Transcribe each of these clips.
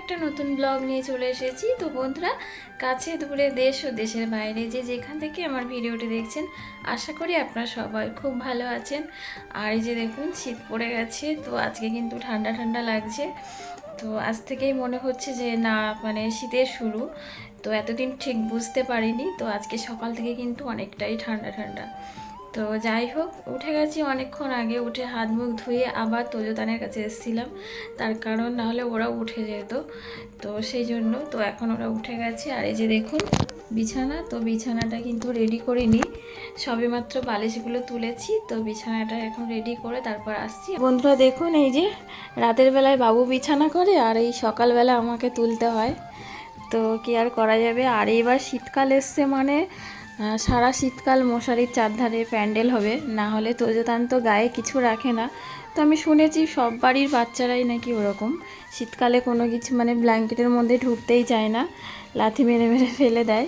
একটা নতুন ব্লগ নিয়ে চলে এসেছি। তো বন্ধুরা, কাছে, দূরে দেশ ও দেশের বাইরে যে যেখান থেকে আমার ভিডিওটি দেখছেন, আশা করি আপনারা সবাই খুব ভালো আছেন। আর এই যে দেখুন, শীত পড়ে গেছে, তো আজকে কিন্তু ঠান্ডা ঠান্ডা লাগছে। তো আজ থেকেই মনে হচ্ছে যে, না মানে শীতের শুরু। তো এতদিন ঠিক বুঝতে পারিনি, তো আজকে সকাল থেকে কিন্তু অনেকটাই ঠান্ডা ঠান্ডা। তো যাই হোক, উঠে গেছি অনেকক্ষণ আগে, উঠে হাত মুখ ধুয়ে আবার তোজতানের কাছে এসেছিলাম। তার কারণ না হলে ওরা উঠে যেত। তো সেই জন্য তো এখন ওরা উঠে গেছে। আর এই যে দেখুন, বিছানা, তো বিছানাটা কিন্তু রেডি করিনি সবে মাত্র বালিশগুলো তুলেছি, তো বিছানাটা এখন রেডি করে তারপর আসছি। বন্ধুরা দেখুন, এই যে রাতের বেলায় বাবু বিছানা করে আর এই সকালবেলা আমাকে তুলতে হয়। তো কি আর করা যাবে? আর এবার শীতকাল এসছে মানে সারা শীতকাল মশারির চারধারে প্যান্ডেল হবে, না হলে তোজতান তো গায়ে কিছু রাখে না। তো আমি শুনেছি সব বাড়ির বাচ্চারাই নাকি ওরকম। শীতকালে কোনো কিছু মানে ব্ল্যাঙ্কেটের মধ্যে ঢুকতেই চায় না, লাথি মেরে মেরে ফেলে দেয়।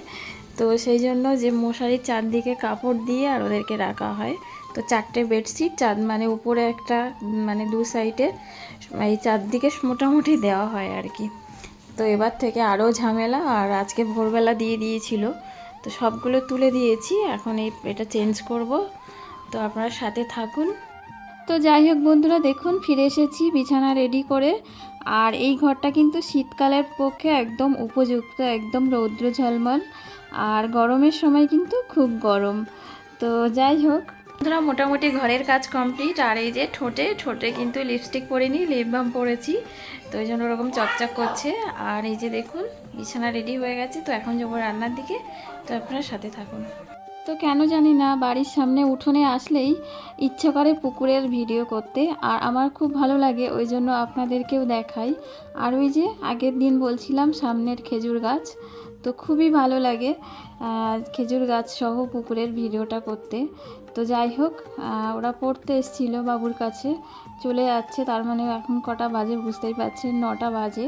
তো সেই জন্য যে মশারির চারদিকে কাপড় দিয়ে আর ওদেরকে রাখা হয়, তো চারটে বেডশিট, চার মানে উপরে একটা মানে দু সাইডে, এই চারদিকে মোটামুটি দেওয়া হয় আর কি। তো এবার থেকে আরও ঝামেলা, আর আজকে ভোরবেলা দিয়ে দিয়েছিল। তো সবগুলো তুলে দিয়েছি, এখন এই এটা চেঞ্জ করব। তো আপনারা সাথে থাকুন। তো যাই হোক বন্ধুরা, দেখুন, ফিরে এসেছি বিছানা রেডি করে। আর এই ঘরটা কিন্তু শীতকালের পক্ষে একদম উপযুক্ত, একদম রৌদ্র ঝলমল। আর গরমের সময় কিন্তু খুব গরম। তো যাই হোক বন্ধুরা, মোটামুটি ঘরের কাজ কমপ্লিট আর এই যে ঠোঁটে ঠোঁটে কিন্তু লিপস্টিক পরিনি লিপ বাম পরেছি। তো ওই জন্য ওরকম চকচক করছে। আর এই যে দেখুন, বিছানা রেডি হয়ে গেছে। তো এখন যাব রান্নার দিকে। তো আপনারা সাথে থাকুন। তো কেন জানি না, বাড়ির সামনে উঠোনে আসলেই ইচ্ছে করে পুকুরের ভিডিও করতে। আর আমার খুব ভালো লাগে, ওই জন্য আপনাদেরকেও দেখাই। আর ওই যে আগের দিন বলছিলাম, সামনের খেজুর গাছ। তো খুবই ভালো লাগে খেজুর গাছ সহ পুকুরের ভিডিওটা করতে। তো যাই হোক ওরা পড়তে এসেছিল বাবুর কাছে, চলে যাচ্ছে, তার মানে এখন কটা বাজে বুঝতেই পারছেন, নটা বাজে।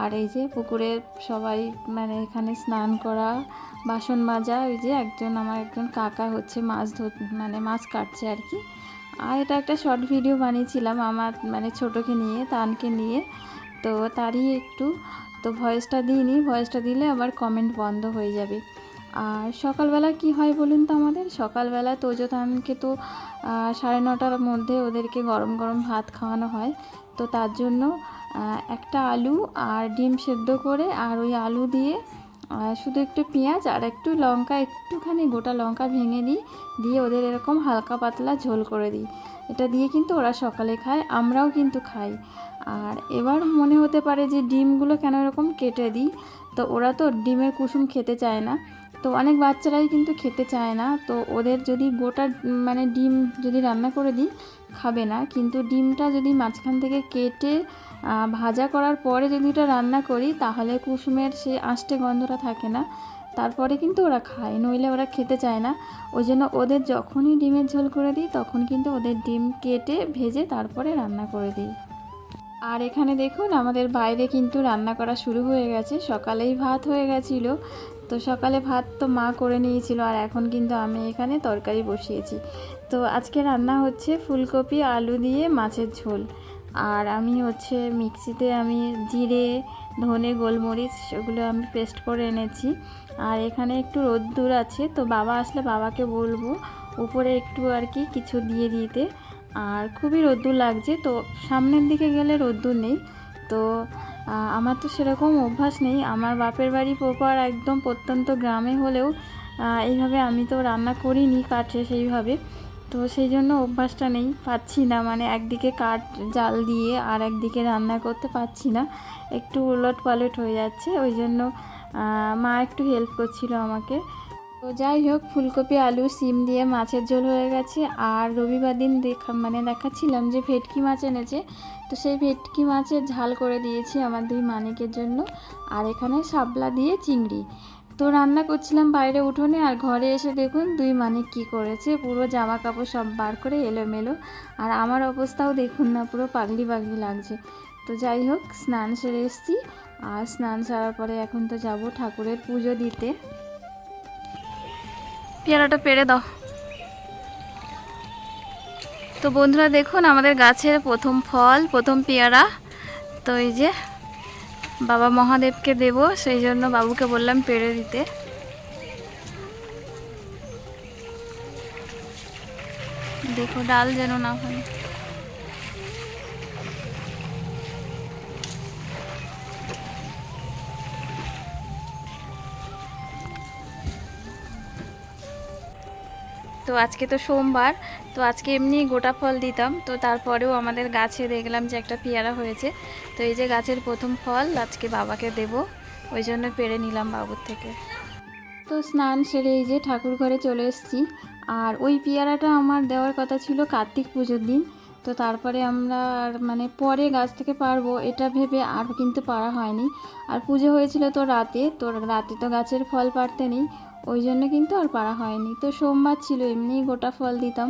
আর এই যে পুকুরে সবাই মানে এখানে স্নান করা, বাসন মাজা, ওই যে একজন, আমার একজন কাকা হচ্ছে মাছ ধর মানে মাছ কাটছে আর কি। আর এটা একটা শর্ট ভিডিও বানিয়েছিলাম আমার মানে ছোটোকে নিয়ে, তানকে নিয়ে। তো তারই একটু, তো ভয়েসটা দিইনি ভয়েসটা দিলে আবার কমেন্ট বন্ধ হয়ে যাবে। আর সকালবেলা কি হয় বলুন তো আমাদের? সকালবেলা তোজতানকে তো সাড়ে নটার মধ্যে ওদেরকে গরম গরম ভাত খাওয়ানো হয়। তো তার জন্য একটা আলু আর ডিম সেদ্ধ করে আর ওই আলু দিয়ে শুধু একটু পেঁয়াজ আর একটু লঙ্কা, একটুখানি গোটা লঙ্কা ভেঙে দিই, দিয়ে ওদের এরকম হালকা পাতলা ঝোল করে দিই। এটা দিয়ে কিন্তু ওরা সকালে খায়, আমরাও কিন্তু খাই। আর এবার মনে হতে পারে যে ডিমগুলো কেন এরকম কেটে দিই? তো ওরা তো ডিমের কুসুম খেতে চায় না। তো অনেক বাচ্চারাই কিন্তু খেতে চায় না। তো ওদের যদি গোটা মানে ডিম যদি রান্না করে দিই খাবে না। কিন্তু ডিমটা যদি মাঝখান থেকে কেটে ভাজা করার পরে যদি ওটা রান্না করি, তাহলে কুসুমের সে আষ্টে গন্ধটা থাকে না। তারপরে কিন্তু ওরা খায়, নইলে ওরা খেতে চায় না। ওই জন্য ওদের যখনই ডিমের ঝোল করে দিই, তখন কিন্তু ওদের ডিম কেটে, ভেজে তারপরে রান্না করে দিই। আর এখানে দেখুন, আমাদের বাইরে কিন্তু রান্না করা শুরু হয়ে গেছে। সকালেই ভাত হয়ে গেছিল। তো সকালে ভাত তো মা করে নিয়েছিল আর এখন কিন্তু আমি এখানে তরকারি বসিয়েছি। তো আজকে রান্না হচ্ছে ফুলকপি, আলু দিয়ে মাছের ঝোল। আর আমি হচ্ছে মিক্সিতে আমি জিরে, ধনে, গোলমরিচ সেগুলো আমি পেস্ট করে এনেছি। আর এখানে একটু রোদ্দুর আছে, তো বাবা আসলে বাবাকে বলব উপরে একটু আর কি কিছু দিয়ে দিতে। আর খুবই রোদ্দুর লাগছে, তো সামনের দিকে গেলে রোদ্দুর নেই। তো আমার তো সেরকম অভ্যাস নেই। আমার বাপের বাড়ি প্রপার একদম প্রত্যন্ত গ্রামে হলেও এইভাবে আমি তো রান্না করিনি কাঠে সেইভাবে তো সেই জন্য অভ্যাসটা নেই, পাচ্ছি না। মানে একদিকে কাঠ জাল দিয়ে আর একদিকে রান্না করতে পারছি না। একটু উলট পালট হয়ে যাচ্ছে। ওই জন্য মা একটু হেল্প করছিল আমাকে। তো যাই হোক, ফুলকপি, আলু, সিম দিয়ে মাছের ঝোল হয়ে গেছে। আর রবিবার দিন দেখা মানে দেখাচ্ছিলাম যে ভেটকি মাছ এনেছে। তো সেই ভেটকি মাছের ঝাল করে দিয়েছি আমার দুই মানিকের জন্য। আর এখানে শাপলা দিয়ে চিংড়ি। তো রান্না করছিলাম বাইরে উঠোনে। আর ঘরে এসে দেখুন দুই মানিক কি করেছে। পুরো জামা কাপড় সব বার করে এলোমেলো। আর আমার অবস্থাও দেখুন না, পুরো পাগলি পাগলি লাগছে। তো যাই হোক, স্নান সেরে এসেছি। আর স্নান সারার পরে এখন তো যাব ঠাকুরের পুজো দিতে। পেয়ারাটা পেরে দাও। তো বন্ধুরা দেখুন, আমাদের গাছের প্রথম ফল, প্রথম পেয়ারা। তো এই যে বাবা মহাদেবকে দেব, সেই জন্য বাবুকে বললাম পেরে দিতে। দেখো, ডাল যেন না হয়। তো আজকে তো সোমবার, তো আজকে এমনি গোটা ফল দিতাম, তো তারপরেও আমাদের গাছে দেখলাম যে একটা পেয়ারা হয়েছে, তো এই যে গাছের প্রথম ফল আজকে বাবাকে দেব, ওই জন্য পেরে নিলাম বাবুর থেকে। তো স্নান সেরে এই যে ঠাকুর ঘরে চলে এসেছি, আর ওই পেয়ারাটা আমার দেওয়ার কথা ছিল কার্তিক পুজোর দিন, তো তারপরে আমরা আর মানে পরে গাছ থেকে পারব, এটা ভেবে আর কিন্তু পারা হয়নি। আর পুজো হয়েছিল তো রাতে তো রাতে তো গাছের ফল পারতে নেই ওই জন্য কিন্তু আর পারা হয়নি। তো সোমবার ছিল, এমনিই গোটা ফল দিতাম,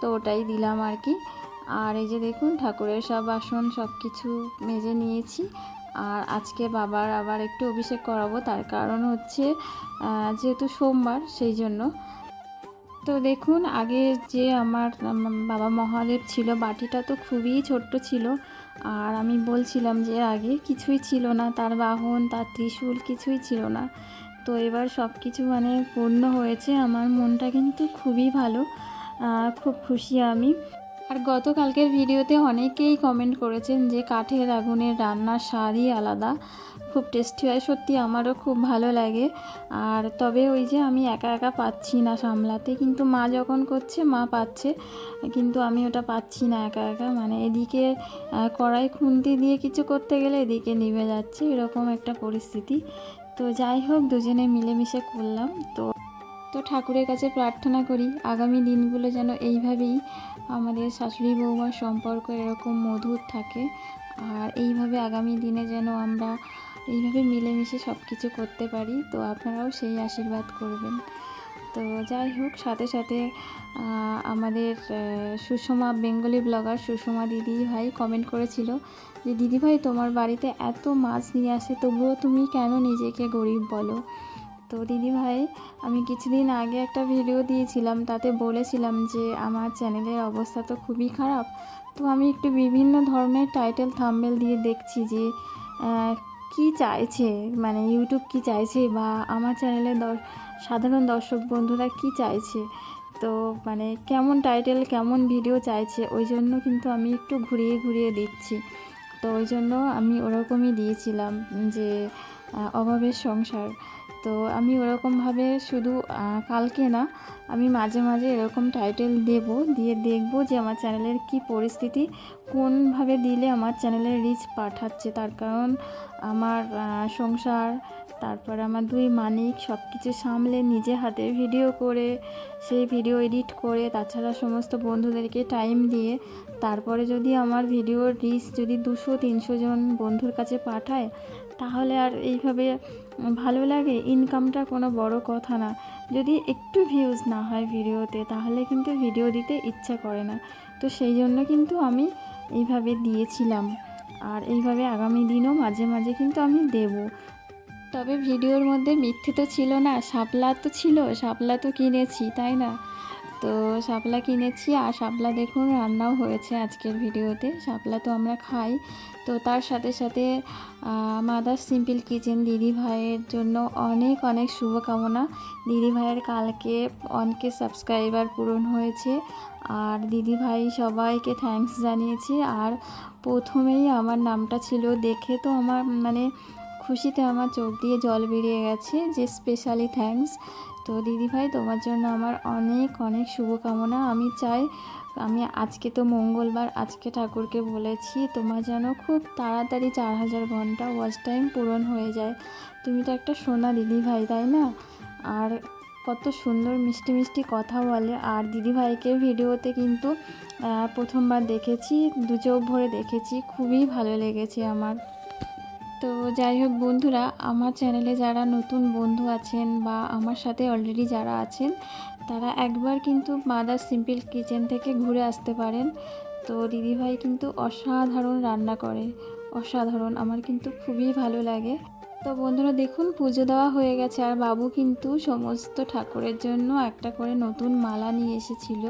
তো ওটাই দিলাম আর কি। আর এই যে দেখুন, ঠাকুরের সব বাসন সব কিছু মেজে নিয়েছি। আর আজকে বাবার আবার একটু অভিষেক করাবো, তার কারণ হচ্ছে যেহেতু সোমবার, সেই জন্য। তো দেখুন, আগে যে আমার বাবা মহাদেব ছিল, বাটিটা তো খুবই ছোট্ট ছিল। আর আমি বলছিলাম যে আগে কিছুই ছিল না, তার বাহন, তার ত্রিশূল কিছুই ছিল না। তো এবার সব কিছু মানে পূর্ণ হয়েছে। আমার মনটা কিন্তু খুবই ভালো খুব খুশি আমি। আর গতকালকের ভিডিওতে অনেকেই কমেন্ট করেছেন যে কাঠের আগুনের রান্নার স্বাদই আলাদা। খুব টেস্টি হয়, সত্যি আমারও খুব ভালো লাগে। আর তবে ওই যে আমি একা একা পাচ্ছি না সামলাতে, কিন্তু মা যখন করছে, মা পাচ্ছে। কিন্তু আমি ওটা পাচ্ছি না একা একা মানে এদিকে কড়াই খুন্তি দিয়ে কিছু করতে গেলে এদিকে নিভে যাচ্ছে, এরকম একটা পরিস্থিতি। তো যাই হোক, দুজনে মিলেমিশে করলাম। তো তো ঠাকুরের কাছে প্রার্থনা করি, আগামী দিনগুলো যেন এইভাবেই আমাদের শাশুড়ি বৌমার সম্পর্ক এরকম মধুর থাকে। আর এইভাবে আগামী দিনে যেন আমরা এইভাবে মিলেমিশে সব কিছু করতে পারি, তো আপনারাও সেই আশীর্বাদ করবেন। তো যাই হোক, সাথে সাথে আমাদের সুষমা, বেঙ্গলি ব্লগার সুষমা দিদি ভাই কমেন্ট করেছিল যে দিদি ভাই তোমার বাড়িতে এত মাছ নিয়ে আসে, তবুও তুমি কেন নিজেকে গরিব বলো? তো দিদি ভাই আমি কিছুদিন আগে একটা ভিডিও দিয়েছিলাম, তাতে বলেছিলাম যে, আমার চ্যানেলের অবস্থা তো খুবই খারাপ। তো আমি একটু বিভিন্ন ধরনের টাইটেল থাম্বেল দিয়ে দেখছি যে কি চাইছে? মানে ইউটিউব কি চাইছে? বা আমার চ্যানেলের সাধারণ দর্শক বন্ধুরা কি চাইছে? তো মানে কেমন টাইটেল কেমন ভিডিও চাইছে? ওই জন্য কিন্তু আমি একটু ঘুরিয়ে ঘুরিয়ে দিচ্ছি তো ওই জন্য আমি ওরকমই দিয়েছিলাম যে অভাবের সংসার। তো আমি ওরকমভাবে শুধু কালকে না, আমি মাঝে মাঝে এরকম টাইটেল দেব, দিয়ে দেখব যে আমার চ্যানেলের কি পরিস্থিতি, কোনভাবে দিলে আমার চ্যানেলের রিচ পাঠাচ্ছে। তার কারণ আমার সংসার তারপর আমার দুই মানিক সব কিছু সামলে নিজে হাতে ভিডিও করে, সেই ভিডিও এডিট করে, তাছাড়া সমস্ত বন্ধুদেরকে টাইম দিয়ে, তারপরে যদি আমার ভিডিওর রিচ যদি দুশো, তিনশো জন বন্ধুর কাছে পাঠায়, তাহলে আর এইভাবে ভালো লাগে? ইনকামটা কোনো বড় কথা না। যদি একটু ভিউজ না হয় ভিডিওতে, তাহলে কিন্তু ভিডিও দিতে ইচ্ছা করে না। তো সেই জন্য কিন্তু আমি এইভাবে দিয়েছিলাম। আর এইভাবে আগামী দিনও মাঝে মাঝে কিন্তু আমি দেব। তবে ভিডিওর মধ্যে মিথ্যে তো ছিল না, শাপলা তো ছিল, শাপলা তো কিনেছি, তাই না? তো শাপলা কিনেছি আর শাপলা দেখুন রান্নাও হয়েছে আজকের ভিডিওতে, শাপলা তো আমরা খাই। তো তার সাথে সাথে মাদার সিম্পল কিচেন দিদি ভাইয়ের জন্য অনেক অনেক শুভকামনা। দিদি ভাইয়ের কালকে অনেকে সাবস্ক্রাইবার পূরণ হয়েছে আর দিদি ভাই সবাইকে থ্যাঙ্কস জানিয়েছে। আর প্রথমেই আমার নামটা ছিল দেখে তো আমার মানে খুশিতে আমার চোখ দিয়ে জল বেরিয়ে গেছে যে স্পেশালি থ্যাঙ্কস তো দিদি ভাই তোমার জন্য আমার অনেক অনেক শুভকামনা। আমি চাই, আমি আজকে তো মঙ্গলবার, আজকে ঠাকুরকে বলেছি, তোমার যেন খুব তাড়াতাড়ি চার হাজার ঘণ্টা ওয়াচ টাইম পূরণ হয়ে যায়। তুমি তো একটা সোনা দিদি ভাই তাই না? আর কত সুন্দর মিষ্টি মিষ্টি কথা বলে। আর দিদি ভাইকে ভিডিওতে কিন্তু প্রথমবার দেখেছি, দু চোখ ভরে দেখেছি। খুবই ভালো লেগেছে আমার। তো যাই হোক বন্ধুরা, আমার চ্যানেলে যারা নতুন বন্ধু আছেন বা আমার সাথে অলরেডি যারা আছেন, তারা একবার কিন্তু মাদার সিম্পল কিচেন থেকে ঘুরে আসতে পারেন। তো দিদিভাই কিন্তু অসাধারণ রান্না করে, অসাধারণ, আমার কিন্তু খুবই ভালো লাগে। তো বন্ধুরা, দেখুন পুজো দেওয়া হয়ে গেছে, আর বাবু কিন্তু সমস্ত ঠাকুরের জন্য একটা করে নতুন মালা নিয়ে এসেছিল।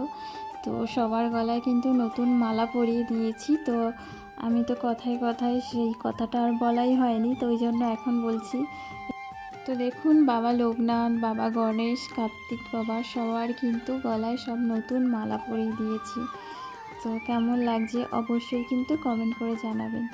তো সবার গলায় কিন্তু নতুন মালা পরিয়ে দিয়েছি। তো আমি তো কথায় কথায় সেই কথাটা আর বলাই হয়নি, তো ওই জন্য এখন বলছি। তো দেখুন, বাবা লোকনাথ, বাবা গণেশ, কার্তিক বাবা সবার কিন্তু গলায় সব নতুন মালা পরিয়ে দিয়েছি। তো কেমন লাগছে অবশ্যই কিন্তু কমেন্ট করে জানাবেন।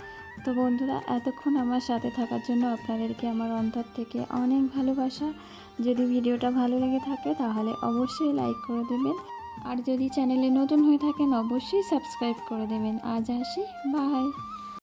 তো বন্ধুরা, এতক্ষণ আমার সাথে থাকার জন্য আপনাদেরকে আমার অন্তর থেকে অনেক ভালোবাসা। যদি ভিডিওটা ভালো লেগে থাকে, তাহলে অবশ্যই লাইক করে দেবেন। আর যদি চ্যানেলে নতুন হয়ে থাকেন অবশ্যই সাবস্ক্রাইব করে দেবেন। আজ আসি বাই।